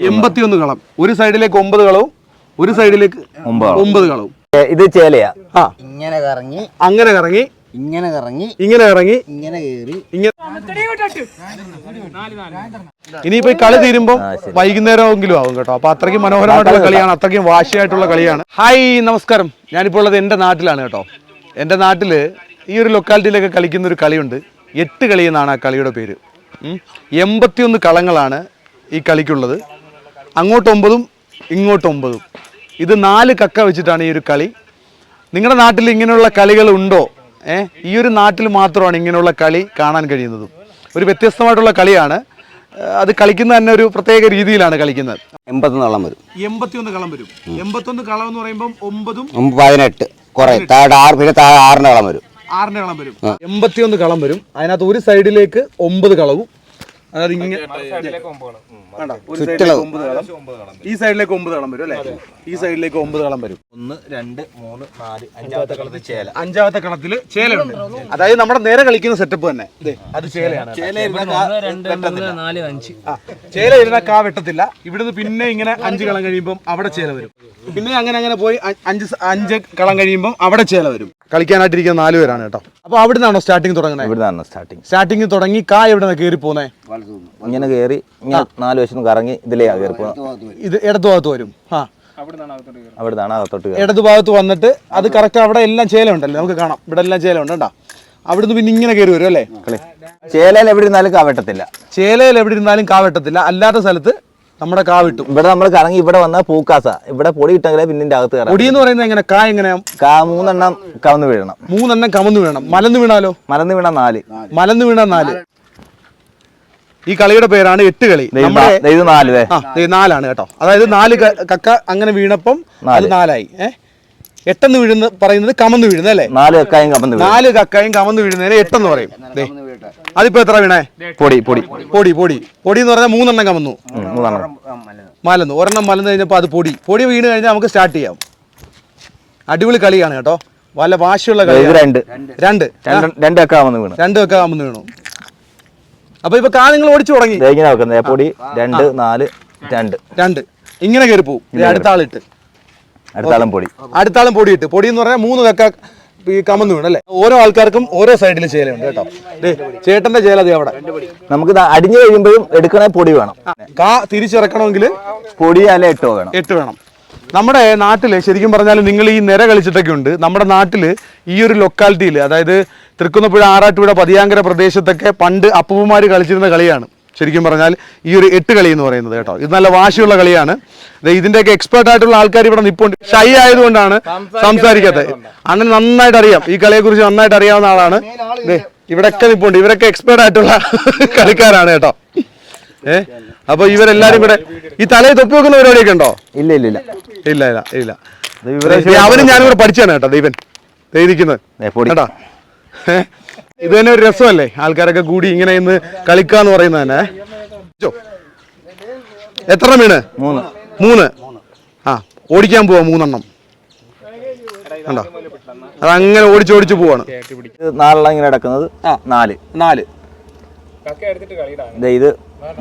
എൺപത്തിയൊന്ന് കളം. ഒരു സൈഡിലേക്ക് ഒമ്പത് കളവും ഒരു സൈഡിലേക്ക് ഒമ്പത് കളവും. ഇത് ചേലയാ? ആ. ഇങ്ങനെ കറങ്ങി അങ്ങനെ കറങ്ങി ഇങ്ങനെ കറങ്ങി ഇങ്ങനെ ഇറങ്ങി ഇങ്ങനെ കയറി ഇങ്ങനെ ഇനിയിപ്പോ ഈ കളി തീരുമ്പോൾ വൈകുന്നേരമെങ്കിലും ആവും കേട്ടോ. അപ്പൊ അത്രയ്ക്കും മനോഹരമായിട്ടുള്ള കളിയാണ് അത്രയ്ക്കും വാശിയായിട്ടുള്ള കളിയാണ്. ഹായ് നമസ്കാരം. ഞാനിപ്പോൾ ഉള്ളത് എന്റെ നാട്ടിലാണ് കേട്ടോ. എന്റെ നാട്ടിൽ ഈ ഒരു ലൊക്കാലിറ്റിയിലൊക്കെ കളിക്കുന്ന ഒരു കളിയുണ്ട്. എട്ട് കളി എന്നാണ് ആ കളിയുടെ പേര്. എൺപത്തിയൊന്ന് കളങ്ങളാണ് ഈ കളിക്കുള്ളത്. അങ്ങോട്ട് ഒമ്പതും ഇങ്ങോട്ട് ഒമ്പതും ഇത് നാല് കക്ക വെച്ചിട്ടാണ് ഈ ഒരു കളി. നിങ്ങളുടെ നാട്ടിൽ ഇങ്ങനെയുള്ള കളികൾ ഉണ്ടോ ഏ? ഈ ഒരു നാട്ടിൽ മാത്രമാണ് ഇങ്ങനെയുള്ള കളി കാണാൻ കഴിയുന്നത്. ഒരു വ്യത്യസ്തമായിട്ടുള്ള കളിയാണ്. അത് കളിക്കുന്ന തന്നെ ഒരു പ്രത്യേക രീതിയിലാണ് കളിക്കുന്നത്. എൺപത്തൊന്നോളം വരും. എൺപത്തിയൊന്ന് കളം വരും. എൺപത്തൊന്ന് കളം എന്ന് പറയുമ്പോൾ ഒമ്പതും ഒമ്പ- പതിനെട്ട് കുറെ. താഴെ ആറ് പിന്നെ താഴെ ആറിന്റെ കളം വരും. ആറിന്റെ കളം വരും. എൺപത്തിയൊന്ന് കളം വരും. അതിനകത്ത് ഒരു സൈഡിലേക്ക് ഒമ്പത് കളവും അതായത് ഇങ്ങനെ വേണ്ട, ഒരു സൈഡിലേക്ക് ഒമ്പത് കളം. ഈ സൈഡിലേക്ക് ഒമ്പത് കളം വരും അല്ലേ? ഈ സൈഡിലേക്ക് ഒമ്പത് കളം വരും. ഒന്ന് രണ്ട് മൂന്ന് നാല്. അഞ്ചാമത്തെ കളത്തിൽ ചേല. അഞ്ചാമത്തെ കളത്തിൽ ഉണ്ട് അതായത് നമ്മുടെ നേരെ കളിക്കുന്ന സെറ്റപ്പ് തന്നെ. ദേ, അത് ചേലയാണ്. ചേല ഇരുന്ന കാ വെട്ടത്തില്ല. ഇവിടുന്ന് പിന്നെ ഇങ്ങനെ അഞ്ച് കളം കഴിയുമ്പോൾ അവിടെ ചേല വരും. പിന്നെ അങ്ങനെ അങ്ങനെ പോയി അഞ്ച് അഞ്ച് കളം കഴിയുമ്പോൾ അവിടെ ചേല വരും. കളിക്കാനായിട്ടിരിക്കുന്ന നാല് പേരാണ് കേട്ടോ. അപ്പൊ അവിടെ നിന്നാണോ സ്റ്റാർട്ടിങ് തുടങ്ങുന്നത് ഇവിടുന്നാണ് സ്റ്റാർട്ടിങ് സ്റ്റാർട്ടിങ് തുടങ്ങി കാ എവിടെ നിന്ന് കയറി പോന്നെ ഇങ്ങനെ കയറി ഇങ്ങനെ നാല് വശം കറങ്ങി ഇതിലേ കയറി പോകുന്നത് ഇത് ഇടതു ഭാഗത്ത് വരും. ആ. അവിടുന്നാണ് അകത്തോട്ട് ഇടതു ഭാഗത്ത് വന്നിട്ട് അത് കറക്റ്റ് അവിടെ എല്ലാം ചേല ഉണ്ടല്ലോ നമുക്ക് കാണാം. ഇവിടെ എല്ലാം ചേല ഉണ്ട് കേട്ടോ അവിടുന്ന് പിന്നെ ഇങ്ങനെ കയറി വരും അല്ലേ? ചേലയിൽ എവിടെ ഇരുന്നാലും കാവട്ടത്തില്ല. ചേലയിൽ എവിടെ ഇരുന്നാലും കാവട്ടത്തില്ല. അല്ലാത്ത സ്ഥലത്ത് നമ്മുടെ കാ വിട്ടു. ഇവിടെ നമ്മൾ കറങ്ങി ഇവിടെ വന്നാൽ പൂക്കാസ. ഇവിടെ പൊടി ഇട്ടെങ്കിലേ പിന്നെ അകത്ത് കയറാം പൊടി എന്ന് പറയുന്നത് എങ്ങനെ? കാ എങ്ങനെ? കാ മൂന്നെണ്ണം കവന്ന് വീഴണം. മൂന്നെണ്ണം കവന്ന് വീഴണം. മലന്ന് വീണാലോ? മലന്ന് വീണ നാല്. മലന്ന് വീണ നാല്. ഈ കളിയുടെ പേരാണ് എട്ട് കളി. നാല് നാലാണ് കേട്ടോ. അതായത് നാല് കക്ക അങ്ങനെ വീണപ്പം അത് നാലായി. എട്ടെന്ന് വീഴുന്ന പറയുന്നത് കമന്ന് വീഴുന്നത് അല്ലേ? നാല് കക്കായും നാല് കമന്ന് വീഴുന്നതിന് എട്ടെന്ന് പറയും. അതിപ്പോ എത്ര വീണേ? പൊടി പൊടി. പൊടി പൊടി. പൊടി എന്ന് പറഞ്ഞാൽ മൂന്നെണ്ണം കമന്നു. മൂന്നെണ്ണം. മലന്നു. ഒരെണ്ണം മലന്നു കഴിഞ്ഞപ്പോൾ അത് പൊടി. പൊടി വീണ് കഴിഞ്ഞാൽ നമുക്ക് സ്റ്റാർട്ട് ചെയ്യാം. അടിപൊളി കളിയാണ് കേട്ടോ. വല്ല വാശിയുള്ള കളി രണ്ട്. രണ്ട്. രണ്ട്. വന്ന് വീണ്. രണ്ട് വെക്കാൻ വന്ന് വീണു. അപ്പൊ ഇപ്പൊ കാ നിങ്ങൾ ഓടിച്ചു തുടങ്ങി. ദേ ഇങ്ങനെ വെക്കുന്നത് പൊടി രണ്ട് നാല് രണ്ട്. രണ്ട്. ഇങ്ങനെ കയറി പോവും. അടുത്താളിട്ട് അടുത്ത ആളിട്ട്. അടുത്താളും പൊടി. ഇട്ട് പൊടി എന്ന് പറഞ്ഞാൽ മൂന്ന് വെക്ക ഈ കമന്ന് വീണ് അല്ലേ? ഓരോ ആൾക്കാർക്കും ഓരോ സൈഡിൽ ചേലയുണ്ട് കേട്ടോ. ദേ ചേട്ടന്റെ ചേല ദേ അവിടെ. നമുക്ക് അടിഞ്ഞു കഴിയുമ്പോഴും എടുക്കണേ പൊടി വേണം. കാ തിരിച്ചിറക്കണമെങ്കിൽ പൊടി അല്ല എട്ട് വേണം. എട്ട് വേണം. നമ്മുടെ നാട്ടിൽ ശരിക്കും പറഞ്ഞാൽ നിങ്ങൾ ഈ നിര കളിച്ചിട്ടൊക്കെ ഉണ്ട്. നമ്മുടെ നാട്ടിൽ ഈ ഒരു ലൊക്കാലിറ്റിയിൽ അതായത് തൃക്കുന്നപ്പുഴ ആറാട്ടുപുഴ പതിയാങ്കര പ്രദേശത്തൊക്കെ പണ്ട് അപ്പൂപ്പന്മാർ കളിച്ചിരുന്ന കളിയാണ്. ശരിക്കും പറഞ്ഞാൽ ഈ ഒരു എട്ട് കളി എന്ന് പറയുന്നത് കേട്ടോ. ഇത് നല്ല വാശിയുള്ള കളിയാണ്. ദേ ഇതിന്റെയൊക്കെ എക്സ്പേർട്ട് ആയിട്ടുള്ള ആൾക്കാർ ഇവിടെ നിപ്പുണ്ട്. ഷൈ ആയതുകൊണ്ടാണ് സംസാരിക്കാത്തത്. അണ്ണൻ നന്നായിട്ട് അറിയാം. ഈ കളിയെ കുറിച്ച് നന്നായിട്ട് അറിയാവുന്ന ആളാണ്. ദേ ഇവിടെയൊക്കെ നിപ്പുണ്ട്. ഇവരൊക്കെ എക്സ്പേർട്ട് ആയിട്ടുള്ള കളിക്കാരാണ് കേട്ടോ. ഏ? അപ്പൊ ഇവരെല്ലാരും ഇവിടെ ഈ തലയിൽ തൊപ്പി വെക്കുന്ന പരിപാടിയൊക്കെ ഉണ്ടോ? ഇല്ല ഇല്ല ഇല്ല. ഇല്ല ഇല്ല ഇല്ല. അവനും ഞാനിവിടെ പഠിച്ചാണ് കേട്ടോ ദൈവൻ ദൈവിക്കുന്നത് കേട്ടോ? ഏ? ഇത് തന്നെ ഒരു രസമല്ലേ? ആൾക്കാരൊക്കെ കൂടി ഇങ്ങനെ ഇന്ന് കളിക്കാന്ന് പറയുന്നത് തന്നെ. എത്ര മീണ് മൂന്ന്. മൂന്ന്. ആ ഓടിക്കാൻ പോവാ മൂന്നെണ്ണം. കണ്ടോ? അതങ്ങനെ ഓടിച്ചോടിച്ച് പോവാണ്. ഇത് നാലെണ്ണം ഇങ്ങനെ കിടക്കുന്നത്. നാല്. നാല്. ദേ ഇത്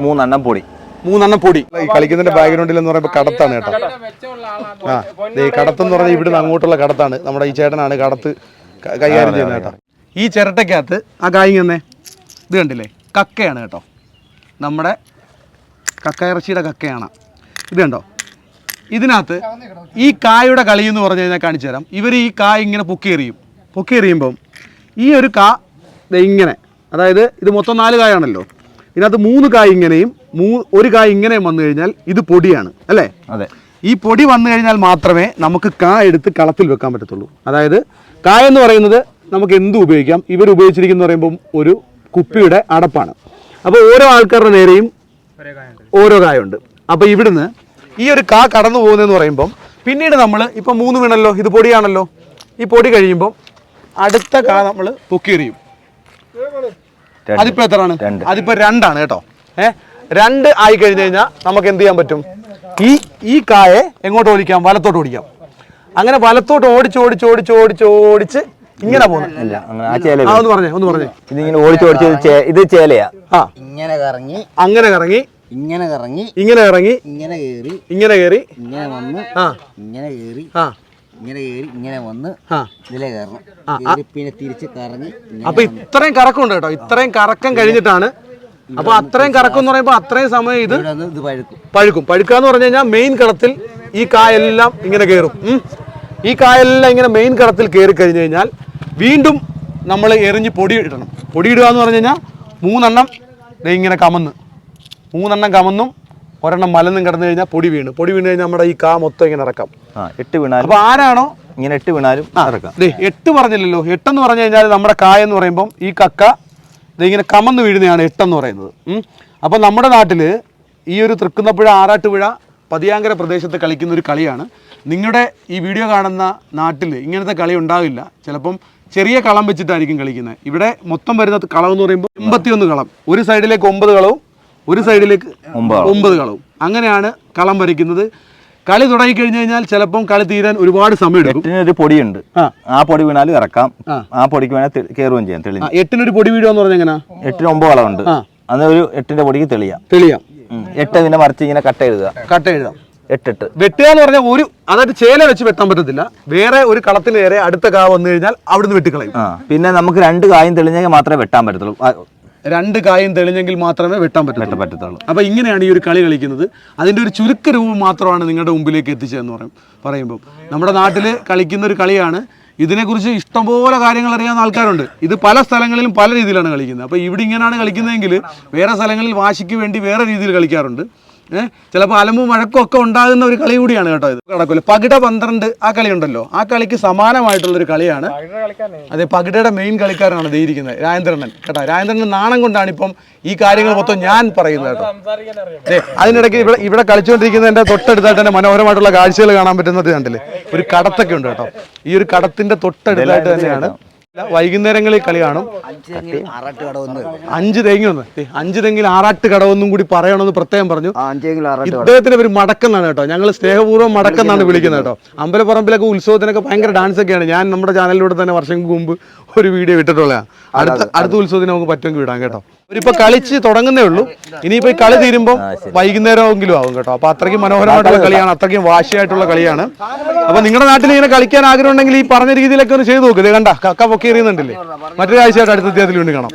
മൂന്നെണ്ണം പൊടി. മൂന്നെണ്ണം പൊടി. ഈ കളിക്കുന്നതിന്റെ ബാക്ക്ഗ്രൗണ്ടിൽ എന്ന് പറയുമ്പോൾ കടത്താണ് കേട്ടോ. ആ ദേ ഈ കടത്തെന്ന് പറഞ്ഞാൽ ഇവിടുന്ന് അങ്ങോട്ടുള്ള കടത്താണ്. നമ്മുടെ ഈ ചേട്ടനാണ് കടത്ത് കൈകാര്യം ചെയ്യുന്നത് കേട്ടോ. ഈ ചിരട്ടയ്ക്കകത്ത് ആ കായ് തന്നെ ഇത് കണ്ടില്ലേ? കക്കയാണ് കേട്ടോ. നമ്മുടെ കക്ക ഇറച്ചിയുടെ കക്കയാണ്. ഇത് കണ്ടോ? ഇതിനകത്ത് ഈ കായുടെ കളി എന്ന് പറഞ്ഞു കഴിഞ്ഞാൽ കാണിച്ചു തരാം. ഇവർ ഈ കായ് ഇങ്ങനെ പൊക്കി എറിയും. പൊക്കി എറിയുമ്പം ഈ ഒരു കാ ഇങ്ങനെ. അതായത് ഇത് മൊത്തം നാല് കായാണല്ലോ. ഇതിനകത്ത് മൂന്ന് കായ ഇങ്ങനെയും മൂ ഒരു കായ ഇങ്ങനെയും വന്നു കഴിഞ്ഞാൽ ഇത് പൊടിയാണ്. അല്ലേ? അതെ. ഈ പൊടി വന്നു കഴിഞ്ഞാൽ മാത്രമേ നമുക്ക് കാ എടുത്ത് കളത്തിൽ വെക്കാൻ പറ്റത്തുള്ളൂ. അതായത് കായ എന്ന് പറയുന്നത് നമുക്ക് എന്തും ഉപയോഗിക്കാം? ഇവർ ഉപയോഗിച്ചിരിക്കുന്ന പറയുമ്പം ഒരു കുപ്പിയുടെ അടപ്പാണ്. അപ്പോൾ ഓരോ ആൾക്കാരുടെ നേരെയും ഓരോ കായുണ്ട്. അപ്പോൾ ഇവിടുന്ന് ഈ ഒരു കാ കടന്നു പോകുന്നതെന്ന് പറയുമ്പം പിന്നീട് നമ്മൾ ഇപ്പം മൂന്ന് വീണല്ലോ ഇത് പൊടിയാണല്ലോ. ഈ പൊടി കഴിയുമ്പം അടുത്ത കാ നമ്മൾ പൊക്കിയെറിയും അതിപ്പോൾ അതിപ്പോ എത്രയാണ് അതിപ്പോൾ അതിപ്പോ രണ്ടാണ് കേട്ടോ. ഏ? രണ്ട് ആയി കഴിഞ്ഞു കഴിഞ്ഞാൽ നമുക്ക് എന്ത് ചെയ്യാൻ പറ്റും? ഈ ഈ കായെ എങ്ങോട്ട് ഓടിക്കാം? വലത്തോട്ട് ഓടിക്കാം. അങ്ങനെ വലത്തോട്ട് ഓടിച്ച് ഓടിച്ച് ഓടിച്ച് ഓടിച്ച് ഓടിച്ച് ഇങ്ങനെ പോകുന്നു. ഇല്ല അങ്ങനെ ആ ചേല ആ ഒന്ന് പറഞ്ഞേ ഒന്ന് പറഞ്ഞേ. ഇതിങ്ങനെ ഓടിച്ച് ഓടിച്ച് ഇത് ഇത് ചേലയാ. ആ. ഇങ്ങനെ കറങ്ങി. അങ്ങനെ കറങ്ങി. ഇങ്ങനെ കറങ്ങി. ഇങ്ങനെ ഇറങ്ങി ഇങ്ങനെ കേറി ഇങ്ങനെ കേറി ഇങ്ങനെ വന്ന്. ആ. ഇങ്ങനെ കേറി ആ. ഇങ്ങനെ കേറി ഇങ്ങനെ വന്ന്. ഇതിലേ കയറണം. കയറി പിന്നെ തിരിച്ച് കറങ്ങി അപ്പൊ ഇത്രയും കറക്കം ഉണ്ട് കേട്ടോ. ഇത്രയും കറക്കം കഴിഞ്ഞിട്ടാണ്. അപ്പൊ അത്രയും കറക്കം എന്ന് പറയുമ്പോൾ അത്രയും സമയം ഇത് പഴുക്കും. പഴുക്കും. പഴുക്കാന്ന് പറഞ്ഞു കഴിഞ്ഞാൽ മെയിൻ കളത്തിൽ ഈ കായെല്ലാം ഇങ്ങനെ കയറും. ഈ കായെല്ലാം ഇങ്ങനെ മെയിൻ കളത്തിൽ കയറി കഴിഞ്ഞു കഴിഞ്ഞാൽ വീണ്ടും നമ്മൾ എറിഞ്ഞ് പൊടി ഇടണം. പൊടി ഇടുക എന്ന് പറഞ്ഞു കഴിഞ്ഞാൽ മൂന്നെണ്ണം ഇങ്ങനെ കമന്ന്. മൂന്നെണ്ണം കമന്നും ഒരെണ്ണം മലന്നും കിടന്നു കഴിഞ്ഞാൽ പൊടി വീണ്. പൊടി വീണ് കഴിഞ്ഞാൽ നമ്മുടെ ഈ കാ മൊത്തം ഇങ്ങനെ ഇറക്കാം. എട്ട് വീണാൽ അപ്പോൾ ആരാണോ ഇങ്ങനെ എട്ട് വീണാലും ഇറക്കാം. എട്ട് പറഞ്ഞില്ലല്ലോ. എട്ടെന്ന് പറഞ്ഞു കഴിഞ്ഞാൽ നമ്മുടെ കായ എന്ന് പറയുമ്പം ഈ കക്ക ദേ ഇങ്ങനെ കമന്ന് വീഴുന്നതാണ് എട്ടെന്ന് പറയുന്നത്. അപ്പോൾ നമ്മുടെ നാട്ടിൽ ഈ ഒരു തൃക്കുന്നപ്പുഴ ആറാട്ടുപുഴ പതിയാങ്കര പ്രദേശത്ത് കളിക്കുന്ന ഒരു കളിയാണ്. നിങ്ങളുടെ ഈ വീഡിയോ കാണുന്ന നാട്ടിൽ ഇങ്ങനത്തെ കളി ഉണ്ടാവില്ല. ചിലപ്പം ചെറിയ കളം വെച്ചിട്ടായിരിക്കും കളിക്കുന്നത്. ഇവിടെ മൊത്തം വരുന്ന കളം എന്ന് പറയുമ്പോൾ എൺപത്തിയൊന്ന് കളം. ഒരു സൈഡിലേക്ക് ഒമ്പത് കളവും ഒരു സൈഡിലേക്ക് ഒമ്പത് കളവും. അങ്ങനെയാണ് കളം വരയ്ക്കുന്നത്. കളി തുടങ്ങി കഴിഞ്ഞു കഴിഞ്ഞാൽ ചിലപ്പം കളി തീരാൻ ഒരുപാട് സമയം എടുക്കും എട്ടിനൊരു പൊടിയുണ്ട്. ആ. പൊടി വീണാലും ഇറക്കാം. ആ. പൊടിക്ക് വേണേൽ കയറുകയും ചെയ്യാം തെളിയാം എട്ടിനൊരു പൊടി വീഴുക എന്ന് പറഞ്ഞാൽ എങ്ങനെയാ എട്ടിന് ഒമ്പത് വളമുണ്ട് അന്ന് ഒരു എട്ടിന്റെ പൊടിക്ക് തെളിയാം. തെളിയാം. എട്ട് ഇതിനെ മറിച്ച് ഇങ്ങനെ കട്ട് എഴുതുക കട്ട എഴുതാം എട്ടെട്ട്. വെട്ടുക എന്ന് പറഞ്ഞാൽ ഒരു അതായത് ചേല വെച്ച് വെട്ടാൻ പറ്റത്തില്ല. വേറെ ഒരു കളത്തിന് നേരെ അടുത്ത കാ വന്നു കഴിഞ്ഞാൽ അവിടുന്ന് വെട്ടിക്കളയും. പിന്നെ നമുക്ക് രണ്ട് കായും തെളിഞ്ഞെങ്കിൽ മാത്രമേ വെട്ടാൻ പറ്റത്തുള്ളൂ. രണ്ട് കായും തെളിഞ്ഞെങ്കിൽ മാത്രമേ വെട്ടാൻ പറ്റത്തുള്ളൂ. പറ്റത്തുള്ളൂ. അപ്പൊ ഇങ്ങനെയാണ് ഈ ഒരു കളി കളിക്കുന്നത്. അതിന്റെ ഒരു ചുരുക്ക രൂപം മാത്രമാണ് നിങ്ങളുടെ മുമ്പിലേക്ക് എത്തിച്ചതെന്ന് പറയും പറയുമ്പോൾ നമ്മുടെ നാട്ടിൽ കളിക്കുന്ന ഒരു കളിയാണ്. ഇതിനെക്കുറിച്ച് ഇഷ്ടംപോലെ കാര്യങ്ങൾ അറിയാവുന്ന ആൾക്കാരുണ്ട്. ഇത് പല സ്ഥലങ്ങളിലും പല രീതിയിലാണ് കളിക്കുന്നത്. അപ്പോൾ ഇവിടെ ഇങ്ങനെയാണ് കളിക്കുന്നതെങ്കിൽ വേറെ സ്ഥലങ്ങളിൽ വാശിക്ക് വേണ്ടി വേറെ രീതിയിൽ കളിക്കാറുണ്ട്. ഏഹ് ചിലപ്പോൾ അലമ്പും മഴക്കും ഒക്കെ ഉണ്ടാകുന്ന ഒരു കളി കൂടിയാണ് കേട്ടോ ഇത്. നടക്കില്ല പകിട പന്ത്രണ്ട് ആ കളി ഉണ്ടല്ലോ. ആ കളിക്ക് സമാനമായിട്ടുള്ള ഒരു കളിയാണ് അതെ പകിടയുടെ മെയിൻ കളിക്കാരനാണ് ദേ ഇരിക്കുന്നത് രാജേന്ദ്രണ്ണൻ. കേട്ടോ രാജേന്ദ്രണ്ണൻ നാണം കൊണ്ടാണ് ഇപ്പം ഈ കാര്യങ്ങൾ മൊത്തം ഞാൻ പറയുന്നത് കേട്ടോ. അതെ അതിനിടയ്ക്ക് ഇവിടെ ഇവിടെ കളിച്ചുകൊണ്ടിരിക്കുന്നതിന്റെ തൊട്ടടുത്തായിട്ട് തന്നെ മനോഹരമായിട്ടുള്ള കാഴ്ചകൾ കാണാൻ പറ്റുന്നത് കണ്ടില്ലേ? ഒരു കടത്തൊക്കെ ഉണ്ട് കേട്ടോ. ഈ ഒരു കടത്തിന്റെ തൊട്ടടുത്തായിട്ട് തന്നെയാണ് വൈകുന്നേരങ്ങളിൽ കളി കാണും. അഞ്ച് തെങ്ങി ഒന്ന്. ദേ, അഞ്ച് തെങ്ങിൽ ആറാട്ട് കടവെന്നും കൂടി പറയണമെന്ന് പ്രത്യേകം പറഞ്ഞു. ഇദ്ദേഹത്തിന്റെ പേര് മടക്കെന്നാണ് കേട്ടോ. ഞങ്ങൾ സ്നേഹപൂർവം മടക്കെന്നാണ് വിളിക്കുന്നത്. കേട്ടോ. അമ്പലപ്പറമ്പിലൊക്കെ ഉത്സവത്തിനൊക്കെ ഭയങ്കര ഡാൻസ് ഒക്കെയാണ്. ഞാൻ നമ്മുടെ ചാനലിലൂടെ തന്നെ വർഷങ്ങൾക്ക് മുമ്പ് ഒരു വീഡിയോ ഇട്ടിട്ടുള്ളതാണ്. അടുത്ത അടുത്ത ഉത്സവത്തിന് നമുക്ക് പറ്റുമെങ്കിൽ വിടാം കേട്ടോ. ഇവരിപ്പോ കളിച്ച് തുടങ്ങുന്നേ ഉള്ളൂ. ഇനിയിപ്പോ ഈ കളി തീരുമ്പോൾ വൈകുന്നേരമെങ്കിലും ആവും കേട്ടോ. അപ്പൊ അത്രയ്ക്കും മനോഹരമായിട്ടുള്ള കളിയാണ്. അത്രയ്ക്കും വാശിയായിട്ടുള്ള കളിയാണ്. അപ്പൊ നിങ്ങളുടെ നാട്ടിൽ ഇങ്ങനെ കളിക്കാൻ ആഗ്രഹം ഉണ്ടെങ്കിൽ ഈ പറഞ്ഞ രീതിയിലൊക്കെ ഒന്ന് ചെയ്തു നോക്കുക കണ്ട കക്ക പൊക്കി എറിയുന്നുണ്ടല്ലേ? മറ്റൊരു കാഴ്ചയായിട്ട് അടുത്ത അധ്യായത്തിൽ വേണ്ടി കാണാം.